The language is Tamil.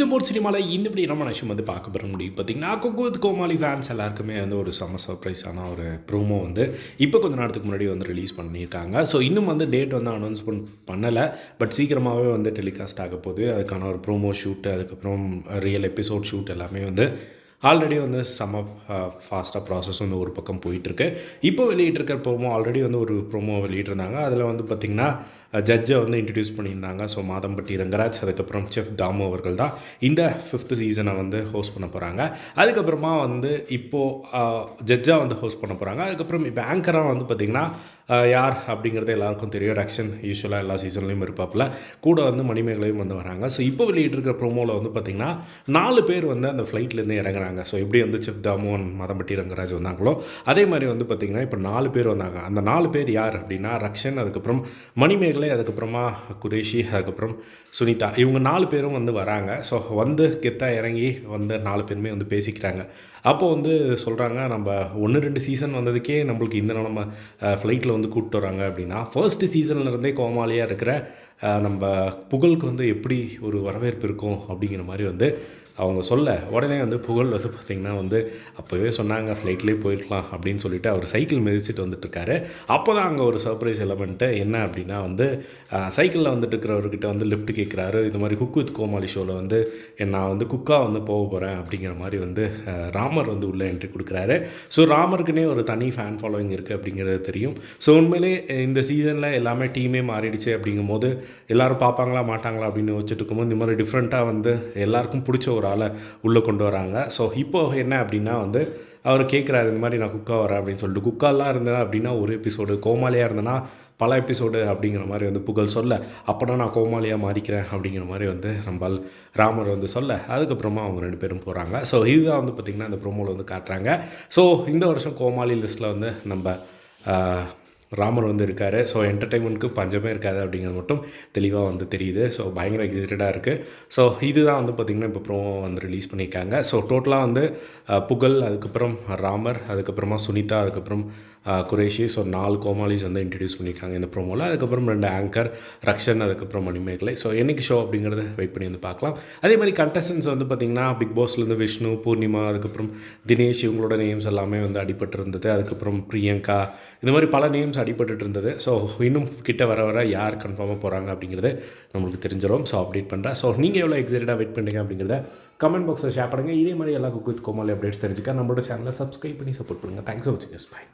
போர்ட் சினிமாவில் இந்த இப்படி நம்ம விஷயம் வந்து பார்க்க போகிற முடியும். பார்த்தீங்கன்னா குக்குத் கோமாளி ஃபேன்ஸ் எல்லாருக்குமே வந்து ஒரு செம்ம சர்ப்ரைஸான ஒரு ப்ரோமோ வந்து இப்போ கொஞ்ச நேரத்துக்கு முன்னாடி வந்து ரிலீஸ் பண்ணியிருக்காங்க. ஸோ இன்னும் வந்து டேட் வந்து அனௌன்ஸ்மெண்ட் பண்ணலை. பட் சீக்கிரமாகவே வந்து டெலிகாஸ்ட் ஆக போகுது. அதுக்கான ஒரு ப்ரோமோ ஷூட் அதுக்கப்புறம் ரியல் எபிசோட் ஷூட் எல்லாமே வந்து ஆல்ரெடி வந்து செம்ம ஃபாஸ்ட்டாக ப்ராசஸ் வந்து ஒரு பக்கம் போயிட்டுருக்கு. இப்போ வெளியிட்டிருக்கிற ப்ரோமோ ஆல்ரெடி வந்து ஒரு ப்ரோமோ வெளியிட்டிருந்தாங்க அதில் வந்து பார்த்திங்கன்னா ஜட்ஜை வந்து இன்ட்ரடியூஸ் பண்ணியிருந்தாங்க. ஸோ மாதம்பட்டி ரங்கராஜ் அதுக்கப்புறம் செஃப் தாமு அவர்கள் தான் இந்த ஃபிஃப்த் சீசனை வந்து ஹோஸ்ட் பண்ண போகிறாங்க அதுக்கப்புறமா வந்து இப்போது ஜட்ஜாக வந்து ஹோஸ்ட் பண்ண போகிறாங்க அதுக்கப்புறம் இப்போ ஆங்கராக வந்து பார்த்திங்கன்னா யார் அப்படிங்கிறது எல்லாருக்கும் தெரியும். ரக்ஷன் யூஸ்வலாக எல்லா சீசன்லேயும் இருப்பாப்பில். கூட வந்து மணிமேகலையும் வந்து வராங்க. ஸோ இப்போ வெளியிட்டிருக்கிற ப்ரோமோவில் வந்து பார்த்திங்கன்னா நாலு பேர் வந்து அந்த ஃப்ளைட்லேருந்து இறங்குறாங்க. ஸோ எப்படி வந்து சிப் தாமோன் மதம்பட்டி ரங்கராஜ் வந்தாங்களோ அதே மாதிரி வந்து பார்த்திங்கன்னா இப்போ நாலு பேர் வந்தாங்க. அந்த நாலு பேர் யார் அப்படின்னா ரக்ஷன் அதுக்கப்புறம் மணிமேகலை அதுக்கப்புறமா குரேஷி அதுக்கப்புறம் சுனிதா. இவங்க நாலு பேரும் வந்து வராங்க. ஸோ வந்து கெத்தாக இறங்கி வந்து நாலு பேருமே வந்து பேசிக்கிறாங்க. அப்போ வந்து சொல்கிறாங்க நம்ம ஒன்று ரெண்டு சீசன் வந்ததுக்கே நம்மளுக்கு இந்த நம்ம ஃப்ளைட்டில் வந்து கூப்பிட்டு வராங்க அப்படின்னா ஃபர்ஸ்ட் இருந்தே கோமாளியாக இருக்கிற நம்ம புகழுக்கு வந்து எப்படி ஒரு வரவேற்பு இருக்கும் அப்படிங்கிற மாதிரி வந்து அவங்க சொல்ல உடனே வந்து புகழ் வந்து பார்த்திங்கன்னா வந்து அப்போவே சொன்னாங்க ஃப்ளைட்லேயே போயிருக்கலாம் அப்படின்னு சொல்லிட்டு அவர் சைக்கிள் மிதிச்சுட்டு வந்துட்டுருக்காரு. அப்போ தான் அங்கே ஒரு சர்ப்ரைஸ் எலமெண்ட்டு என்ன அப்படின்னா வந்து சைக்கிளில் வந்துட்டு இருக்கிறவர்கிட்ட வந்து லிஃப்ட் கேட்குறாரு இது மாதிரி குக் வித் கோமாளி ஷோவில் வந்து நான் வந்து குக்காக வந்து போக போகிறேன் அப்படிங்கிற மாதிரி வந்து ராமர் வந்து உள்ளே என்ட்ரி கொடுக்குறாரு. ஸோ ராமருக்குனே ஒரு தனி ஃபேன் ஃபாலோவிங் இருக்குது அப்படிங்கிறது தெரியும். ஸோ உண்மையிலே இந்த சீசனில் எல்லாமே டீமே மாறிடுச்சு அப்படிங்கும் போது எல்லோரும் பார்ப்பாங்களா மாட்டாங்களா அப்படின்னு வச்சுட்டு இருக்கும்போது இந்த மாதிரி டிஃப்ரெண்ட்டாக வந்து எல்லாருக்கும் பிடிச்ச ஒரு ஆளை உள்ளே கொண்டு வராங்க. ஸோ இப்போ என்ன அப்படின்னா வந்து அவர் கேட்குறாரு இந்த மாதிரி நான் குக்கா வரேன் அப்படின்னு சொல்லிட்டு. குக்காலாம் இருந்தேன் அப்படின்னா ஒரு எபிசோடு கோமாளியாக இருந்தேன்னா பல எபிசோடு அப்படிங்கிற மாதிரி வந்து புகழ் சொல்ல அப்போனா நான் கோமாளியாக மாறிக்கிறேன் அப்படிங்கிற மாதிரி வந்து நம்பால் ராமர் வந்து சொல்ல அதுக்கப்புறமா அவங்க ரெண்டு பேரும் போகிறாங்க ஸோ இதுதான் வந்து பார்த்திங்கன்னா இந்த ப்ரோமோவில் வந்து காட்டுறாங்க. ஸோ இந்த வருஷம் கோமாளி லிஸ்ட்டில் வந்து நம்ம ராமர் வந்து இருக்கார். ஸோ என்டர்டைன்மெண்ட்க்கு பஞ்சமே இருக்காது அப்படிங்கிறது மட்டும் தெளிவாக வந்து தெரியுது. ஸோ பயங்கர எக்ஸைட்டடாக இருக்குது ஸோ இதுதான் வந்து பார்த்திங்கன்னா இப்போ ப்ரோமோ வந்து ரிலீஸ் பண்ணியிருக்காங்க. ஸோ டோட்டலாக வந்து புகழ் அதுக்கப்புறம் ராமர் அதுக்கப்புறமா சுனிதா அதுக்கப்புறம் குரேஷி. ஸோ நாலு கோமாலிஸ் வந்து இன்ட்ரடியூஸ் பண்ணியிருக்காங்க இந்த ப்ரோமோவில் அதுக்கப்புறம் ரெண்டு ஆங்கர் ரக்ஷன் அதுக்கப்புறம் மணிமேகலை. ஸோ என்னைக்கு ஷோ அப்படிங்கிறத வெயிட் பண்ணி வந்து பார்க்கலாம். அதே மாதிரி கண்டஸ்டன்ஸ் வந்து பார்த்திங்கன்னா பிக் பாஸ்லேருந்து விஷ்ணு பூர்ணிமா அதுக்கப்புறம் தினேஷ் இவங்களோட நேம்ஸ் எல்லாமே வந்து அடிபட்டு இருந்தது அதுக்கப்புறம் பிரியங்கா இந்த மாதிரி பல நேம்ஸ் அடிபட்டு இருந்தது. ஸோ இன்னும் கிட்ட வர வர யார் கன்ஃபார்மாக போகிறாங்க அப்படிங்கிறது நம்மளுக்கு தெரிஞ்சிடும் ஸோ அப்டேட் பண்ணுறேன் ஸோ நீங்கள் எவ்வளோ எக்ஸைட்டடாக வெயிட் பண்ணுறீங்க அப்படிங்கிறத கமெண்ட் பாக்ஸில் ஷேர் பண்ணுங்கள் இதே மாதிரி எல்லா குக் வித் கோமாலி அப்டேட்ஸ் தெரிஞ்சுக்க. நம்மளோட சேனலை சப்ஸ்கிரைப் பண்ணி சப்போர்ட் பண்ணுங்கள் தேங்க்ஸ் ஃபார் வாட்சிங் பை பாய்